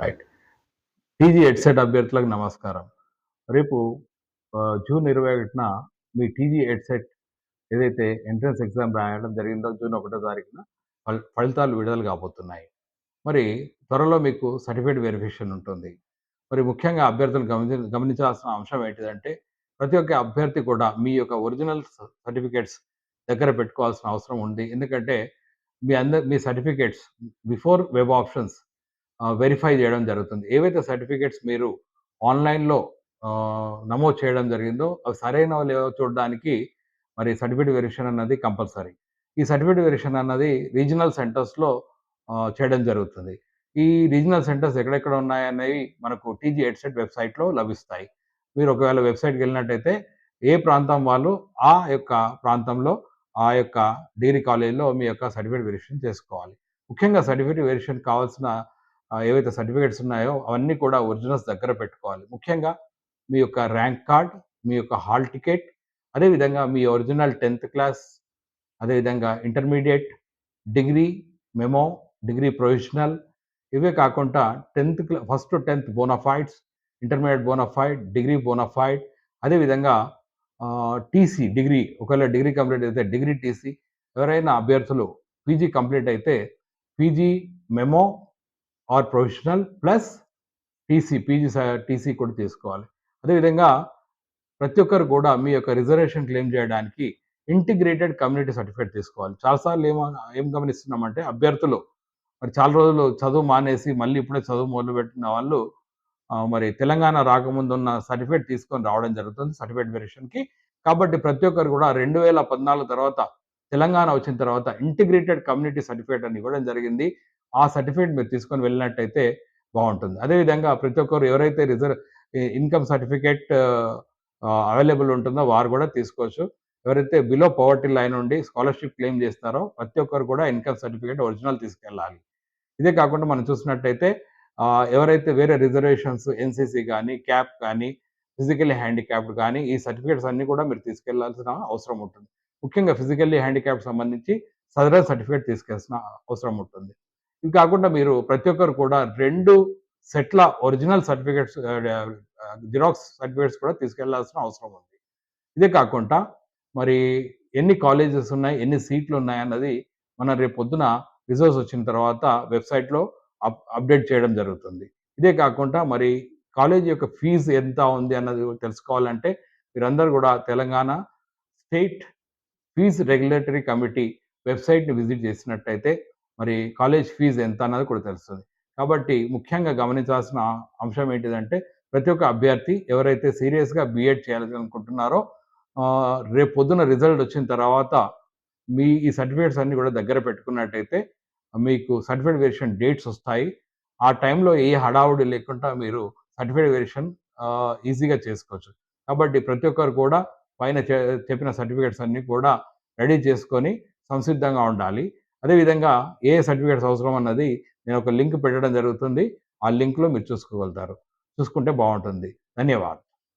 Right TG headset అభ్యర్థులకు నమస్కారం. రేపు జూన్ ఇరవై ఒకటిన మీ టీజీ హెడ్సెట్ ఏదైతే ఎంట్రన్స్ ఎగ్జామ్ రాయడం జరిగిందో జూన్ ఒకటో తారీఖున ఫలితాలు విడుదల కాబోతున్నాయి. మరి త్వరలో మీకు సర్టిఫికేట్ వెరిఫికేషన్ ఉంటుంది. మరి ముఖ్యంగా అభ్యర్థులు గమని గమనించాల్సిన అంశం ఏంటిదంటే ప్రతి ఒక్క అభ్యర్థి కూడా మీ యొక్క ఒరిజినల్ సర్టిఫికేట్స్ దగ్గర పెట్టుకోవాల్సిన అవసరం ఉంది. ఎందుకంటే మీ అందరి మీ certificates before web options verify చేయడం జరుగుతుంది. ఏవైతే సర్టిఫికేట్స్ మీరు ఆన్లైన్లో నమోదు చేయడం జరిగిందో అవి సరైనవో లేవో చూడడానికి మరి సర్టిఫికేట్ వెరిఫికేషన్ అన్నది కంపల్సరీ ఈ సర్టిఫికేట్ వెరిఫికేషన్ అన్నది రీజనల్ సెంటర్స్లో చేయడం జరుగుతుంది. ఈ రీజనల్ సెంటర్స్ ఎక్కడెక్కడ ఉన్నాయనేవి మనకు టీజీ హెడ్సెట్ వెబ్సైట్లో లభిస్తాయి. మీరు ఒకవేళ వెబ్సైట్కి వెళ్ళినట్టయితే ఏ ప్రాంతం వాళ్ళు ఆ యొక్క ప్రాంతంలో ఆ యొక్క డిగ్రీ కాలేజీలో మీ యొక్క సర్టిఫికేట్ వెరిఫికేషన్ చేసుకోవాలి. ముఖ్యంగా సర్టిఫికేట్ వెరిఫికేషన్ కావాల్సిన ఏవైతే సర్టిఫికేట్స్ ఉన్నాయో అవన్నీ కూడా ఒరిజినల్స్ దగ్గర పెట్టుకోవాలి. ముఖ్యంగా మీ యొక్క ర్యాంక్ కార్డ్ మీ యొక్క హాల్ టికెట్ అదేవిధంగా మీ ఒరిజినల్ టెన్త్ క్లాస్ అదేవిధంగా intermediate degree memo degree professional ఇవే కాకుండా tenth class first tenth bonafides intermediate bonafide degree bonafide అదేవిధంగా టీసీ డిగ్రీ ఒకవేళ డిగ్రీ కంప్లీట్ అయితే డిగ్రీ టీసీ ఎవరైనా అభ్యర్థులు పీజీ కంప్లీట్ అయితే PG memo or professional plus TC PG TC కూడా తీసుకోవాలి. అదేవిధంగా ప్రతి ఒక్కరు కూడా మీ యొక్క రిజర్వేషన్ క్లెయిమ్ చేయడానికి ఇంటిగ్రేటెడ్ కమ్యూనిటీ సర్టిఫికేట్ తీసుకోవాలి. చాలాసార్లు ఏమో ఏం గమనిస్తున్నామంటే అభ్యర్థులు మరి చాలా రోజులు చదువు మానేసి మళ్ళీ ఇప్పుడే చదువు మొదలుపెట్టిన వాళ్ళు మరి తెలంగాణ రాకముందు ఉన్న సర్టిఫికేట్ తీసుకొని రావడం జరుగుతుంది సర్టిఫికేట్ వెరిఫికేషన్కి కాబట్టి ప్రతి ఒక్కరు కూడా రెండు వేల పద్నాలుగు తర్వాత తెలంగాణ వచ్చిన తర్వాత ఇంటిగ్రేటెడ్ కమ్యూనిటీ సర్టిఫికేట్ అని ఇవ్వడం జరిగింది. ఆ సర్టిఫికేట్ మీరు తీసుకొని వెళ్ళినట్టయితే బాగుంటుంది. అదేవిధంగా ప్రతి ఒక్కరు ఎవరైతే రిజర్వ్ ఇన్కమ్ సర్టిఫికేట్ అవైలబుల్ ఉంటుందో వారు కూడా తీసుకోవచ్చు. ఎవరైతే బిలో పవర్టీ లైన్ నుండి స్కాలర్షిప్ క్లెయిమ్ చేస్తారో ప్రతి ఒక్కరు కూడా ఇన్కమ్ సర్టిఫికేట్ ఒరిజినల్ తీసుకెళ్ళాలి. ఇదే కాకుండా మనం చూసినట్టయితే ఎవరైతే వేరే రిజర్వేషన్స్ ఎన్సీసీ కానీ క్యాప్ కానీ ఫిజికల్లీ హ్యాండిక్యాప్డ్ కానీ ఈ సర్టిఫికేట్స్ అన్ని కూడా మీరు తీసుకెళ్ళాల్సిన అవసరం ఉంటుంది. ముఖ్యంగా ఫిజికల్లీ హ్యాండిక్యాప్ సంబంధించి సదరన్ సర్టిఫికేట్ తీసుకెళ్ళాల్సిన అవసరం ఉంటుంది. ఇవి కాకుండా మీరు ప్రతి ఒక్కరు కూడా రెండు సెట్ల ఒరిజినల్ సర్టిఫికేట్స్ జిరాక్స్ సర్టిఫికేట్స్ కూడా తీసుకెళ్ళాల్సిన అవసరం ఉంది. ఇదే కాకుండా మరి ఎన్ని కాలేజెస్ ఉన్నాయి ఎన్ని సీట్లు ఉన్నాయి అన్నది మనం రేపు పొద్దున రిజల్ట్స్ వచ్చిన తర్వాత వెబ్సైట్లో అప్ అప్డేట్ చేయడం జరుగుతుంది. ఇదే కాకుండా మరి కాలేజ్ యొక్క ఫీజు ఎంత ఉంది అన్నది తెలుసుకోవాలంటే మీరందరూ కూడా Telangana state fee regulatory committee వెబ్సైట్ని విజిట్ చేసినట్టయితే మరి కాలేజ్ ఫీజు ఎంత అన్నది కూడా తెలుస్తుంది. కాబట్టి ముఖ్యంగా గమనించాల్సిన అంశం ఏంటిదంటే ప్రతి ఒక్క అభ్యర్థి ఎవరైతే సీరియస్గా బీఎడ్ చేయాలనుకుంటున్నారో రేపు పొద్దున రిజల్ట్ వచ్చిన తర్వాత మీ ఈ సర్టిఫికేట్స్ అన్ని కూడా దగ్గర పెట్టుకున్నట్టయితే మీకు సర్టిఫికేట్ వెరిషన్ డేట్స్ వస్తాయి. ఆ టైంలో ఏ హడావుడి లేకుండా మీరు సర్టిఫికేట్ వెరిషన్ ఈజీగా చేసుకోవచ్చు. కాబట్టి ప్రతి ఒక్కరు కూడా పైన చెప్పిన సర్టిఫికేట్స్ అన్ని కూడా రెడీ చేసుకొని సంసిద్ధంగా ఉండాలి. అదేవిధంగా ఏ సర్టిఫికేట్స్ అవసరం అన్నది నేను ఒక లింక్ పెట్టడం జరుగుతుంది. ఆ లింక్లో మీరు చూసుకోగలుగుతారు. చూసుకుంటే బాగుంటుంది. ధన్యవాదాలు.